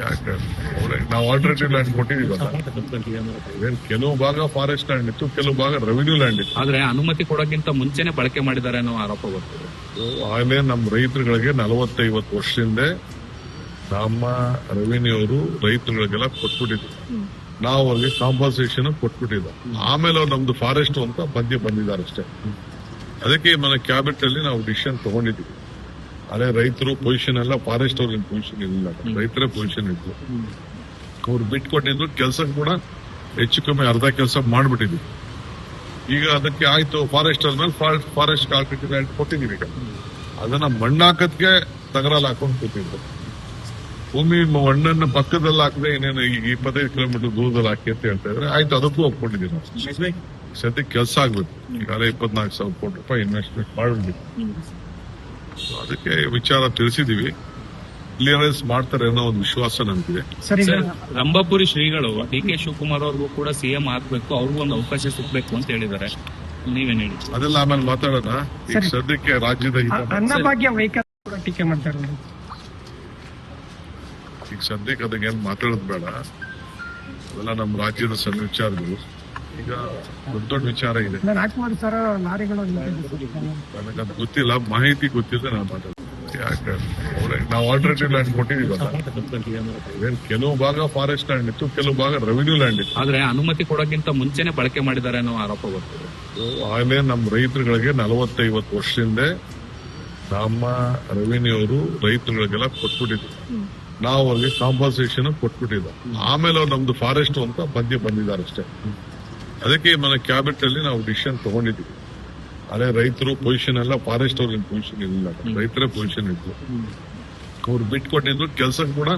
ಯಾಕೆ? ನಾವು alternative land ಕೊಟ್ಟಿದೀವಿ ಏನ್ ಕೆಲವು ಭಾಗ ಫಾರೆಸ್ಟ್ ಲ್ಯಾಂಡ್ ಇತ್ತು ಕೆಲವು ಭಾಗ ರೆವಿನ್ಯೂ ಲ್ಯಾಂಡ್ ಇತ್ತು. ಆದ್ರೆ ಅನುಮತಿ ಕೊಡೋಕ್ಕಿಂತ ಮುಂಚೆನೆ ಬಳಕೆ ಮಾಡಿದ್ದಾರೆ ಅನ್ನೋ ಆರೋಪ ಬರ್ತದೆ ಆಮೇಲೆ ನಮ್ಮ ರೈತರುಗಳಿಗೆ ನಲವತ್ತೈವತ್ತು ವರ್ಷದಿಂದ ನಮ್ಮ ರೆವಿನ್ಯೂ ಅವರು ರೈತರುಗಳಿಗೆಲ್ಲ ಕೊಟ್ಬಿಟ್ಟಿದ್ರು. ನಾವು ಅವ್ರಿಗೆ ಕಾಂಪನ್ಸೇಷನ್ ಕೊಟ್ಬಿಟ್ಟಿದ್ದ. ಆಮೇಲೆ ಅವ್ರು ನಮ್ದು ಫಾರೆಸ್ಟ್ ಅಂತ ಮಧ್ಯೆ ಬಂದಿದ್ದಾರೆ ಅಷ್ಟೇ. ಅದಕ್ಕೆ ಮನೆ ಕ್ಯಾಬಿನೆಟ್ ಅಲ್ಲಿ ನಾವು ಡಿಸಿಷನ್ ತಗೊಂಡಿದ್ವಿ ಅದೇ ರೈತರು ಪೊಸಿಷನ್ ಎಲ್ಲ ಫಾರೆಸ್ಟ್ ಅವ್ರಿಗೆ ಪೊಸಿಷನ್ ಇರಲಿಲ್ಲ ರೈತರ ಪೊಸಿಷನ್ ಇದ್ರು ಅವ್ರು ಬಿಟ್ಕೊಟ್ಟಿದ್ರು ಕೆಲಸ ಕೂಡ ಹೆಚ್ಚು ಕಮ್ಮಿ ಅರ್ಧ ಕೆಲಸ ಮಾಡ್ಬಿಟ್ಟಿದ್ವಿ. ಈಗ ಅದಕ್ಕೆ ಆಯ್ತು ಫಾರೆಸ್ಟ್ ಮೇಲೆ ಫಾರೆಸ್ಟ್ ಕಾರ್ಪೊರೇಟ್ ಕೊಟ್ಟಿದ್ದೀವಿ ಈಗ. ಅದನ್ನ ಮಣ್ಣಾಕದ್ಗೆ ತಗರಲ್ಲಿ ಹಾಕೊಂಡು ಕೂತಿದ್ರು. ಭೂಮಿ ಮಣ್ಣನ್ನು ಪಕ್ಕದಲ್ಲಿ ಹಾಕದೆ ಏನೇನು ಈಗ ಇಪ್ಪತ್ತೈದು ಕಿಲೋಮೀಟರ್ ದೂರದಲ್ಲಿ ಹಾಕಿ ಅಂತ ಹೇಳ್ತಾ ಇದ್ರೆ ಆಯ್ತು ಅದಕ್ಕೂ ಒಪ್ಕೊಂಡಿದ್ದೀವಿ ನಾವು. ಸದ್ಯಕ್ಕೆ ಕೆಲಸ ಆಗ್ಬೇಕು. ಈಗಾಗಲೇ ಇಪ್ಪತ್ನಾಲ್ಕು ಸಾವಿರ ಕೋಟಿ ರೂಪಾಯಿ ಇನ್ವೆಸ್ಟ್ಮೆಂಟ್ ಮಾಡಿದ್ವಿ ಅದಕ್ಕೆ ವಿಚಾರ ತಿಳಿಸಿದೀವಿ. ಕ್ಲಿಯರೆನ್ಸ್ ಮಾಡ್ತಾರೆ ಅನ್ನೋ ಒಂದು ವಿಶ್ವಾಸ ನಮಗಿದೆ. ರಂಭಾಪುರಿ ಶ್ರೀಗಳು ಡಿ ಕೆ ಶಿವಕುಮಾರ್ ಅವ್ರಿಗೂ ಕೂಡ ಸಿಎಂ ಆಗ್ಬೇಕು ಅವ್ರಿಗೂ ಒಂದು ಅವಕಾಶ ಸಿಗ್ಬೇಕು ಅಂತ ಹೇಳಿದ್ದಾರೆ. ನೀವೇನ್ ಹೇಳಿ? ಅದೆಲ್ಲ ಆಮೇಲೆ ಮಾತಾಡೋಣ. ಈಗ ಸರಿ. ಸದ್ಯಕ್ಕೆ ರಾಜ್ಯದ ಅನ್ನಭಾಗ್ಯ ವೆಹಿಕಲ್ ಕೂಡ ಟೀಕೆ ಮಾಡ್ತಾರೆ ಈಗ ಸದ್ಯಕ್ಕೆ ಅದಕ್ಕೆ ಏನ್ ಮಾತಾಡೋದು ಬೇಡ. ಅದೆಲ್ಲ ನಮ್ಮ ರಾಜ್ಯದ ಸಣ್ಣ ವಿಚಾರಗಳು ಈಗ ದೊಡ್ಡ ದೊಡ್ಡ ವಿಚಾರ ಇದೆ. ರಾಜ್ಕುಮಾರ್ ಸರ್ ಲಾರಿಗಳು ನನಗೆ ಅದು ಗೊತ್ತಿಲ್ಲ ಮಾಹಿತಿ ಗೊತ್ತಿಲ್ಲ ನಾನು ಮಾತಾಡ್ತೀನಿ. ನಾವು ಆಲ್ಟರ್ನೇಟಿವ್ ಲ್ಯಾಂಡ್ ಕೊಟ್ಟಿದೀವಿ ಏನ್ ಕೆಲವು ಭಾಗ ಫಾರೆಸ್ಟ್ ಲ್ಯಾಂಡ್ ಇತ್ತು ಕೆಲವು ಭಾಗ ರೆವಿನ್ಯೂ ಲ್ಯಾಂಡ್ ಇತ್ತು. ಆದ್ರೆ ಅನುಮತಿ ಕೊಡೋಕ್ಕಿಂತ ಮುಂಚೆನೆ ಬಳಕೆ ಮಾಡಿದ್ದಾರೆ ಅನ್ನೋ ಆರೋಪ ಬರ್ತದೆ ಆಮೇಲೆ ನಮ್ಮ ರೈತರುಗಳಿಗೆ ನಲವತ್ತೈವತ್ತು ವರ್ಷದಿಂದ ನಮ್ಮ ರೆವಿನ್ಯೂ ಅವರು ರೈತರುಗಳಿಗೆಲ್ಲ ಕೊಟ್ಬಿಟ್ಟಿದ್ರು. ನಾವು ಅವ್ರಿಗೆ ಕಾಂಪನ್ಸೇಷನ್ ಕೊಟ್ಬಿಟ್ಟಿದ್ದ ಆಮೇಲೆ ಅವ್ರು ನಮ್ದು ಫಾರೆಸ್ಟ್ ಅಂತ ಮಧ್ಯೆ ಬಂದಿದ್ದಾರೆ ಅಷ್ಟೇ. ಅದಕ್ಕೆ మన ಕ್ಯಾಬಿನೆಟ್ ಅಲ್ಲಿ ನಾವು ಡಿಸಿಷನ್ ತಗೊಂಡಿದ್ವಿ ಅದೇ ರೈತರು ಪೊಸಿಷನ್ ಎಲ್ಲ ಫಾರೆಸ್ಟ್ ಅವ್ರ ಪೊಸಿಷನ್ ಇರಲಿಲ್ಲ ರೈತರ ಪೊಸಿಷನ್ ಇದ್ರು ಅವ್ರು ಬಿಟ್ಕೊಟ್ಟಿದ್ರು ಕೆಲಸ ಕೂಡ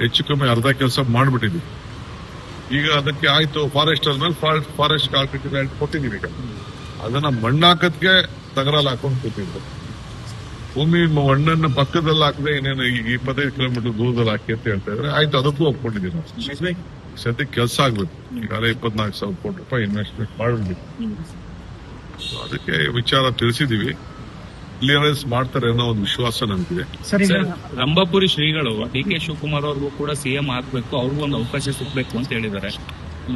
ಹೆಚ್ಚು ಕಮ್ಮಿ ಅರ್ಧ ಕೆಲಸ ಮಾಡ್ಬಿಟ್ಟಿದ್ವಿ. ಈಗ ಅದಕ್ಕೆ ಆಯ್ತು ಫಾರೆಸ್ಟ್ ಮೇಲೆ ಫಾರೆಸ್ಟ್ ಕಾರ್ಪೊರೇಟ್ ಕೊಟ್ಟಿದ್ದೀವಿ ಈಗ. ಅದನ್ನ ಮಣ್ಣಾಕದ್ಗೆ ತಗರಲ್ಲಿ ಹಾಕೊಂಡು ಕೂತಿದ್ರು ಭೂಮಿ ಮಣ್ಣನ್ನ ಪಕ್ಕದಲ್ಲಿ ಹಾಕದೆ ಏನೇನು ಈಗ ಇಪ್ಪತ್ತೈದು ಕಿಲೋಮೀಟರ್ ದೂರದಲ್ಲಿ ಹಾಕಿ ಅಂತ ಹೇಳ್ತಾ ಇದ್ರೆ ಆಯ್ತು ಅದಕ್ಕೂ ಒಪ್ಕೊಂಡಿದ್ದೀನಿ. ನಾವು ಸದ್ಯಕ್ಕೆ ಕೆಲಸ ಆಗ್ಬೇಕು. ಈಗಾಗಲೇ ಇಪ್ಪತ್ನಾಲ್ಕು ಸಾವಿರ ಕೋಟಿ ರೂಪಾಯಿ ಇನ್ವೆಸ್ಟ್ಮೆಂಟ್ ಮಾಡಿ ಅದಕ್ಕೆ ವಿಚಾರ ತಿಳಿಸಿದೀವಿ. ಕ್ಲಿಯರೆನ್ಸ್ ಮಾಡ್ತಾರೆ ಅನ್ನೋ ಒಂದು ವಿಶ್ವಾಸ ನಮಗಿದೆ. ರಂಭಾಪುರಿ ಶ್ರೀಗಳು ಡಿ ಕೆ ಶಿವಕುಮಾರ್ ಅವ್ರಿಗೂ ಕೂಡ ಸಿಎಂ ಆಗ್ಬೇಕು ಅವ್ರಿಗೂ ಒಂದು ಅವಕಾಶ ಸಿಗ್ಬೇಕು ಅಂತ ಹೇಳಿದ್ದಾರೆ.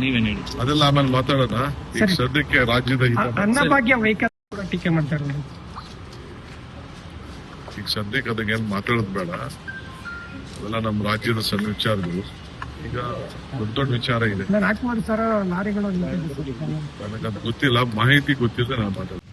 ನೀವೇನ್ ಹೇಳಿ? ಅದೆಲ್ಲ ಆಮೇಲೆ ಮಾತಾಡೋಣ. ಈಗ. ಸದ್ಯಕ್ಕೆ ರಾಜ್ಯದ ಅನ್ನಭಾಗ್ಯ ವೆಹಿಕಲ್ ಕೂಡ ಟೀಕೆ ಮಾಡ್ತಾರೆ ಈಗ ಸದ್ಯಕ್ಕೆ ಅದಕ್ಕೆ ಏನ್ ಮಾತಾಡೋದು ಬೇಡ. ಅವೆಲ್ಲ ನಮ್ಮ ರಾಜ್ಯದ ಸಣ್ಣ ವಿಚಾರಗಳು. ಈಗ ದೊಡ್ಡ ದೊಡ್ಡ ವಿಚಾರ ಇದೆ. ರಾಜ್ಕುಮಾರ್ ಸರ್ ಲಾರಿಗಳು ನನಗೆ ಅದು ಗೊತ್ತಿಲ್ಲ ಮಾಹಿತಿ ಗೊತ್ತಿಲ್ಲ ನಾನು ಮಾತಾಡ್ತೀನಿ.